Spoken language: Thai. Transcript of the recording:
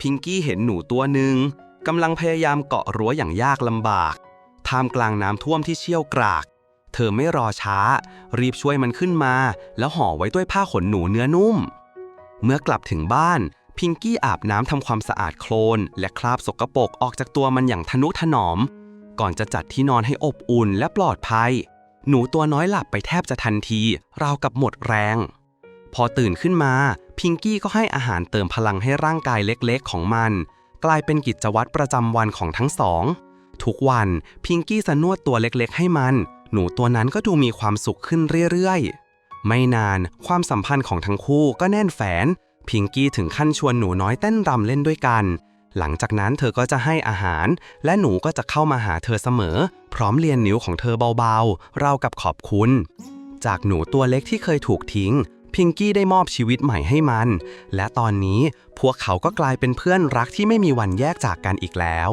พิงกี้เห็นหนูตัวหนึ่งกำลังพยายามเกาะรั้วอย่างยากลำบาก ท่ามกลางน้ำท่วมที่เชี่ยวกราก เธอไม่รอช้า รีบช่วยมันขึ้นมา แล้วห่อไว้ด้วยผ้าขนหนูเนื้อนุ่ม เมื่อกลับถึงบ้าน พิงกี้อาบน้ำทำความสะอาดโคลน และคราบสกปรกออกจากตัวมันอย่างทนุถนอม ก่อนจะจัดที่นอนให้อบอุ่นและปลอดภัย หนูตัวน้อยหลับไปแทบจะทันที ราวกับหมดแรง พอตื่นขึ้นมา พิงกี้ก็ให้อาหารเติมพลังให้ร่างกายเล็กๆของมัน กลายเป็นกิจวัตรประจำวันของทั้งสอง ทุกวันพิงกี้จะนวดตัวเล็กๆ ให้มัน หนูตัวนั้นก็ดูมีความสุขขึ้นเรื่อยๆ ไม่นานความสัมพันธ์ของทั้งคู่ก็แน่นแฟนพิงกี้ถึงขั้นชวนหนูน้อยเต้นรำเล่นด้วยกัน หลังจากนั้นเธอก็จะให้อาหาร และหนูก็จะเข้ามาหาเธอเสมอ พร้อมเลียนนิ้วของเธอเบาๆ เรากับขอบคุณ จากหนูตัวเล็กที่เคยถูกทิ้ง พิงกี้ได้มอบชีวิตใหม่ให้มัน และตอนนี้พวกเขาก็กลายเป็นเพื่อนรักที่ไม่มีวันแยกจากกันอีกแล้ว